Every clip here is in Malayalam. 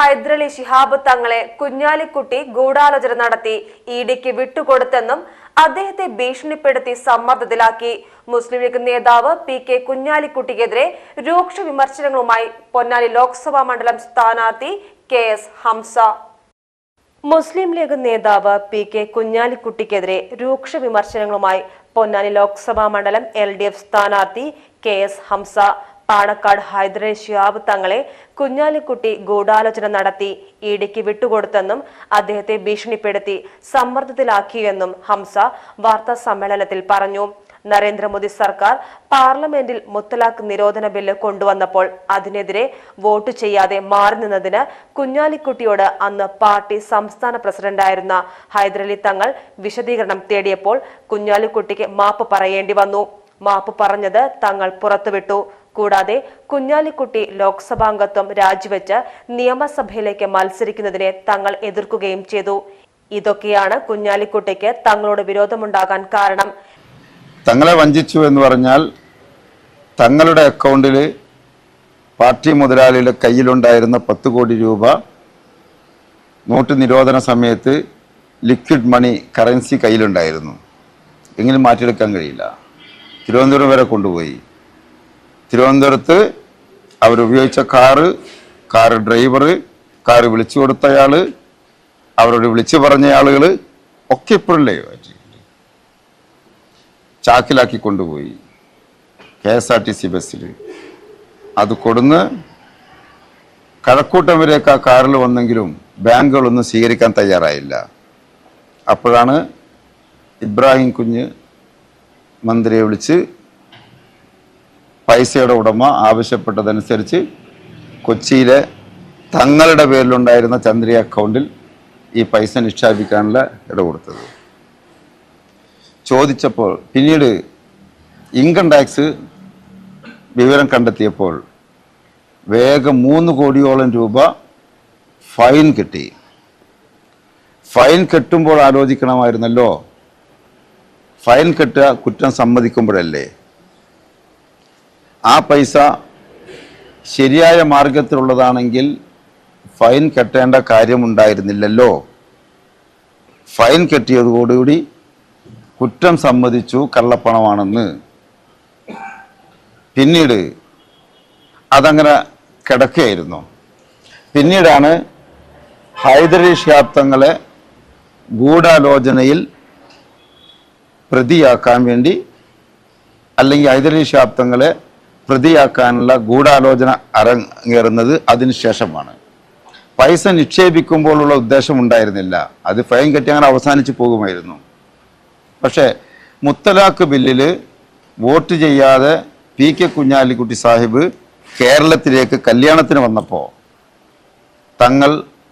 ഹൈദരലി ശിഹാബ് തങ്ങളെ കുഞ്ഞാലിക്കുട്ടി ഗൂഢാലോചന നടത്തി ഇഡിക്ക് വിട്ടുകൊടുത്തെന്നും അദ്ദേഹത്തെ ഭീഷണിപ്പെടുത്തി സമ്മർദ്ദത്തിലാക്കി. മുസ്ലിം ലീഗ് നേതാവ് പി കെ കുഞ്ഞാലിക്കുട്ടിക്കെതിരെ രൂക്ഷ വിമർശനങ്ങളുമായി പൊന്നാനി ലോക്സഭാ മണ്ഡലം സ്ഥാനാർത്ഥി കെ എസ് ഹംസ. മുസ്ലിം ലീഗ് നേതാവ് പി കെ കുഞ്ഞാലിക്കുട്ടിക്കെതിരെ രൂക്ഷ വിമർശനങ്ങളുമായി പൊന്നാനി ലോക്സഭാ മണ്ഡലം എൽ ഡി എഫ് സ്ഥാനാർത്ഥി കെ എസ് ഹംസ. പാണക്കാട് ഹൈദരെ ഷിയാബ് തങ്ങളെ കുഞ്ഞാലിക്കുട്ടി ഗൂഢാലോചന നടത്തി ഇടിക്ക് വിട്ടുകൊടുത്തെന്നും അദ്ദേഹത്തെ ഭീഷണിപ്പെടുത്തി സമ്മർദ്ദത്തിലാക്കിയെന്നും ഹംസ വാർത്താ സമ്മേളനത്തിൽ പറഞ്ഞു. നരേന്ദ്രമോദി സർക്കാർ പാർലമെന്റിൽ മുത്തലാഖ് നിരോധന ബില്ല് കൊണ്ടുവന്നപ്പോൾ അതിനെതിരെ വോട്ട് ചെയ്യാതെ മാറി നിന്നതിന് കുഞ്ഞാലിക്കുട്ടിയോട് അന്ന് പാർട്ടി സംസ്ഥാന പ്രസിഡന്റായിരുന്ന ഹൈദരലി തങ്ങൾ വിശദീകരണം തേടിയപ്പോൾ കുഞ്ഞാലിക്കുട്ടിക്ക് മാപ്പ് പറയേണ്ടി വന്നു. മാപ്പ് പറഞ്ഞത് തങ്ങൾ പുറത്തുവിട്ടു. കൂടാതെ കുഞ്ഞാലിക്കുട്ടി ലോക്സഭാംഗത്വം രാജിവെച്ച് നിയമസഭയിലേക്ക് മത്സരിക്കുന്നതിനെ തങ്ങൾ എതിർക്കുകയും ചെയ്തു. ഇതൊക്കെയാണ് കുഞ്ഞാലിക്കുട്ടിക്ക് തങ്ങളോട് വിരോധമുണ്ടാകാൻ കാരണം. തങ്ങളെ വഞ്ചിച്ചു എന്ന് പറഞ്ഞാൽ തങ്ങളുടെ അക്കൗണ്ടിൽ പാർട്ടി മുതലാളിയുടെ കയ്യിലുണ്ടായിരുന്ന പത്ത് കോടി രൂപ നോട്ട് നിരോധന സമയത്ത് ലിക്വിഡ് മണി കറൻസി കയ്യിലുണ്ടായിരുന്നു. എങ്കിലും മാറ്റിയെടുക്കാൻ കഴിയില്ല. തിരുവനന്തപുരം വരെ കൊണ്ടുപോയി. തിരുവനന്തപുരത്ത് അവരുപയോഗിച്ച കാറ് കാറ് ഡ്രൈവർ കാറ് വിളിച്ചു കൊടുത്തയാൾ അവരോട് വിളിച്ചു പറഞ്ഞ ആളുകൾ ഒക്കെ ഇപ്പോഴും ലൈവായിട്ട് ചാക്കിലാക്കി കൊണ്ടുപോയി K S R T C ബസ്സിൽ അത് കൊടുന്ന് കഴക്കൂട്ടം വരെയൊക്കെ ആ കാറിൽ വന്നെങ്കിലും ബാങ്കുകളൊന്നും സ്വീകരിക്കാൻ തയ്യാറായില്ല. അപ്പോഴാണ് ഇബ്രാഹിം കുഞ്ഞ് മന്ത്രിയെ വിളിച്ച് പൈസയുടെ ഉടമ ആവശ്യപ്പെട്ടതനുസരിച്ച് കൊച്ചിയിലെ തങ്ങളുടെ പേരിലുണ്ടായിരുന്ന ചന്ദ്രി അക്കൗണ്ടിൽ ഈ പൈസ നിക്ഷേപിക്കാനുള്ള ഇട കൊടുത്തത് ചോദിച്ചപ്പോൾ പിന്നീട് ഇൻകം ടാക്സ് വിവരം കണ്ടെത്തിയപ്പോൾ വേഗം മൂന്ന് കോടിയോളം രൂപ ഫൈൻ കിട്ടി. ഫൈൻ കെട്ടുമ്പോൾ ആലോചിക്കണമായിരുന്നല്ലോ. ഫൈൻ കെട്ടുക കുറ്റം സമ്മതിക്കുമ്പോഴല്ലേ? ആ പൈസ ശരിയായ മാർഗത്തിലുള്ളതാണെങ്കിൽ ഫൈൻ കെട്ടേണ്ട കാര്യമുണ്ടായിരുന്നില്ലല്ലോ. ഫൈൻ കെട്ടിയതോടുകൂടി കുറ്റം സമ്മതിച്ചു കള്ളപ്പണമാണെന്ന്. പിന്നീട് അതങ്ങനെ കിടക്കുകയായിരുന്നു. പിന്നീടാണ് തങ്ങളെ ഗൂഢാലോചനയിൽ പ്രതിയാക്കാൻ വേണ്ടി അല്ലെങ്കിൽ തങ്ങളെ പ്രതിയാക്കാനുള്ള ഗൂഢാലോചന അരങ്ങേറുന്നത് അതിനുശേഷമാണ്. പൈസ നിക്ഷേപിക്കുമ്പോഴുള്ള ഉദ്ദേശം ഉണ്ടായിരുന്നില്ല. അത് ഫൈൻ കെട്ടി അങ്ങനെ അവസാനിച്ച് പോകുമായിരുന്നു. പക്ഷേ മുത്തലാഖ് ബില്ലിൽ വോട്ട് ചെയ്യാതെ പി കെ കുഞ്ഞാലിക്കുട്ടി സാഹിബ് കേരളത്തിലേക്ക് കല്യാണത്തിന് വന്നപ്പോൾ തങ്ങൾ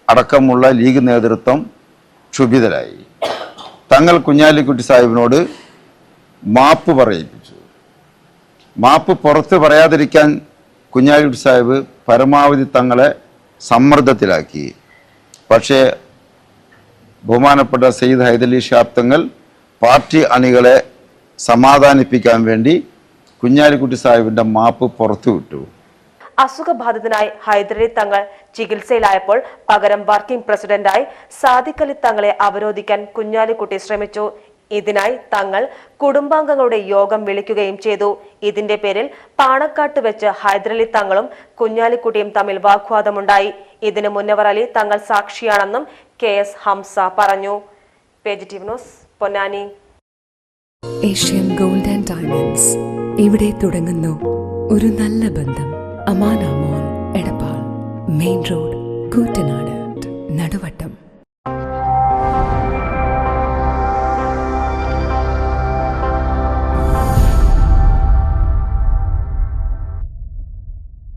അടക്കമുള്ള ലീഗ് നേതൃത്വം ക്ഷുഭിതരായി. തങ്ങൾ കുഞ്ഞാലിക്കുട്ടി സാഹിബിനോട് മാപ്പ് പറയിപ്പിച്ചു. മാപ്പ് പുറത്ത് പറയാതിരിക്കാൻ കുഞ്ഞാലിക്കുട്ടി സാഹിബ് പരമാവധി തങ്ങളെ സമ്മർദ്ദത്തിലാക്കി. പക്ഷേ ബഹുമാനപ്പെട്ട സയ്യിദ് ഹൈദലി ഷാബ്തങ്ങൾ പാർട്ടി അണികളെ സമാധാനിപ്പിക്കാൻ വേണ്ടി കുഞ്ഞാലിക്കുട്ടി സാഹിബിന്റെ മാപ്പ് പുറത്തുവിട്ടു അസുഖബാധിതനായി ഹൈദരലി തങ്ങൾ ചികിത്സയിലായപ്പോൾ പകരം വർക്കിംഗ് പ്രസിഡന്റായി സാദിഖലി തങ്ങളെ അവരോധിക്കാൻ കുഞ്ഞാലിക്കുട്ടി ശ്രമിച്ചു. ഇതിനായി തങ്ങൾ കുടുംബാംഗങ്ങളുടെ യോഗം വിളിക്കുകയും ചെയ്തു. ഇതിന്റെ പേരിൽ പാണക്കാട്ട് വെച്ച് ഹൈദരലി തങ്ങളും കുഞ്ഞാലിക്കുട്ടിയും തമ്മിൽ വാഗ്വാദമുണ്ടായി. ഇതിന് മുന്നവർ അലി തങ്ങൾ സാക്ഷിയാണെന്നും കെ എസ് ഹംസ പറഞ്ഞു. News Ponnani. Asian gold and diamonds. ഇവിടെ തുടങ്ങുന്നു ഒരു നല്ല ബന്ധം. Amanamol Edappal. Main road Koottanad. Naduvattom.